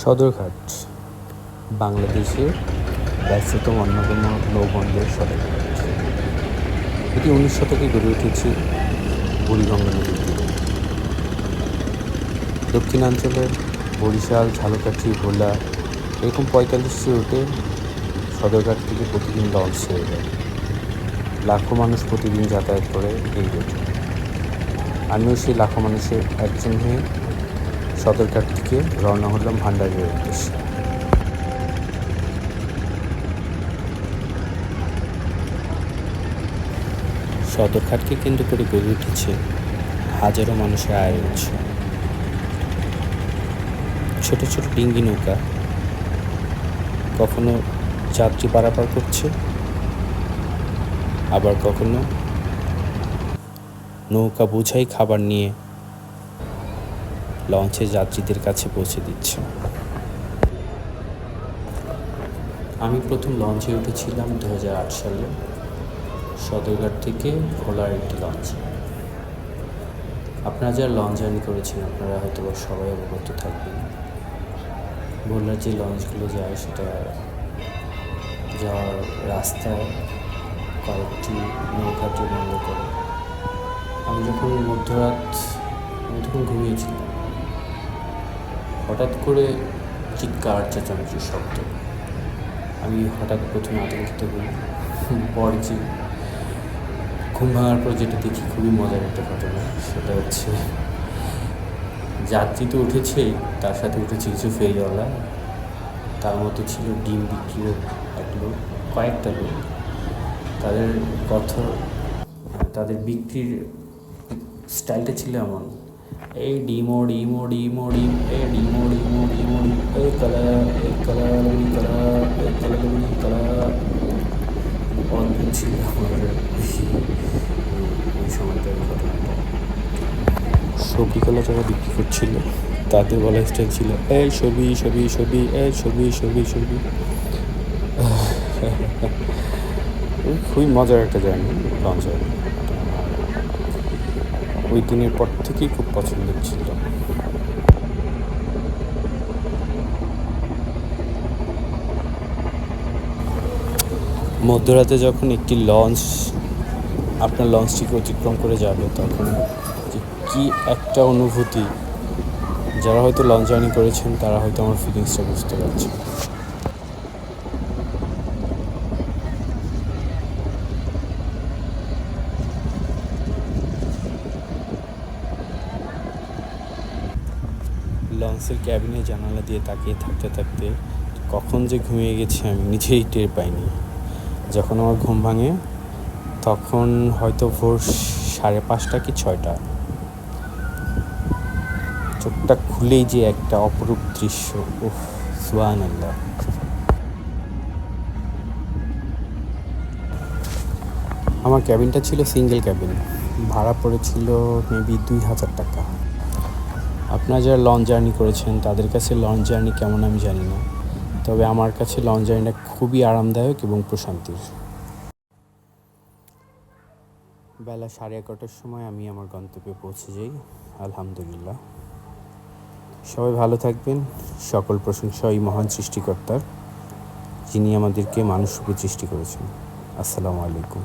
সদরঘাট, বাংলাদেশের ব্যস্ততম অন্যতম নৌবন্দর সদরঘাট। এটি উনিশ শতকে গড়ে উঠেছে বুড়িগঙ্গা নদীর তীরে দক্ষিণাঞ্চলের বরিশাল, ঝালকাঠি, ভোলা এরকম পঁয়তাল্লিশটি রুটে সদরঘাট থেকে প্রতিদিন লঞ্চ ছেড়ে যায়। লাখো মানুষ প্রতিদিন যাতায়াত করে এই রুটে। আমিও সেই লাখো মানুষের একজন হয়ে সদরঘাট থেকে রওনা হলাম ভান্ডারের উদ্দেশ্যে। সদরঘাটকে কেন্দ্র করে গড়ে উঠেছে হাজারো মানুষের আয়ের উৎস। ছোট ছোট ডিঙ্গি নৌকা কখনো যাত্রী পারাপার করছে, আবার কখনো নৌকা বোঝাই খাবার নিয়ে লঞ্চে যাত্রীদের কাছে পৌঁছে দিচ্ছে। আমি প্রথম লঞ্চে উঠেছিলাম দু হাজার আট সালে, সদরঘাট থেকে ভোলার একটি লঞ্চ। আপনারা যারা লঞ্চ জার্নি করেছেন, আপনারা হয়তো সবাই অবগত থাকবেন। ভোলার যে লঞ্চগুলো যায়, সেটা যাওয়ার রাস্তায় কয়েকটি নৌকাটি বন্ধ করে। আমি যখন মধ্যরাত, আমি তখন ঘুমিয়েছিলাম। হঠাৎ করে চিৎকার, চেঁচামেচির শব্দ। আমি হঠাৎ প্রথমে আতঙ্কিত হই পর যে ঘুম ভাঙার পর যেটা দেখি খুবই মজার একটা ঘটনা, সেটা হচ্ছে যাত্রী তো উঠেছেই তার সাথে উঠেছে কিছু ফেরিওয়ালা। তার মধ্যে ছিল ডিম বিক্রির এক লোক, কয়েকটা লোক। তাদের কথা তাদের বিক্রির স্টাইলটা ছিল এমন এই ডিমো ডিমো ডিমো ডিম এ ডিমো ডিমো ডিমো ডিম এ কালার এ কালার এই কালার এ কালার এই কালার অদ্ভুত ছিল আমার ঘটনাটা সবজিগুলো যারা বিক্রি করছিল, তাদের বলা স্টাইল ছিল এই ছবি ছবি ছবি এই ছবি ছবি ছবি। খুবই মজার একটা জার্নি লঞ্চ ওই দিনের পর থেকেই খুব পছন্দের ছিল। মধ্যরাতে যখন একটি লঞ্চ, আপনার লঞ্চটিকে অতিক্রম করে যাবে, তখন কী একটা অনুভূতি, যারা হয়তো লঞ্চ জার্নি করেছেন, তারা হয়তো আমার ফিলিংসটা বুঝতে পারছে লঞ্চের ক্যাবিনে জানালা দিয়ে তাকিয়ে থাকতে থাকতে কখন যে ঘুমিয়ে গেছি আমি নিজেই টের পাইনি। যখন আমার ঘুম ভাঙে, তখন হয়তো ভোর সাড়ে পাঁচটা কি ছয়টা। চোখটা খুলেই যে একটা অপরূপ দৃশ্য। উফ সুয়ান আল্লাহ আমার ক্যাবিনটা ছিল সিঙ্গেল ক্যাবিন ভাড়া পড়েছিল মেবি দুই হাজার টাকা। আপনারা যারা লং জার্নি করেছেন, তাদের কাছে লং জার্নি কেমন আমি জানি না। তবে আমার কাছে লং জার্নিটা খুবই আরামদায়ক এবং প্রশান্তির। বেলা সাড়ে এগারোটার সময় আমি আমার গন্তব্যে পৌঁছে যাই, আলহামদুলিল্লাহ। সবাই ভালো থাকবেন, সকল প্রশংসা ওই মহান সৃষ্টিকর্তার, যিনি আমাদেরকে মানুষ রূপে সৃষ্টি করেছেন। আসসালামু আলাইকুম।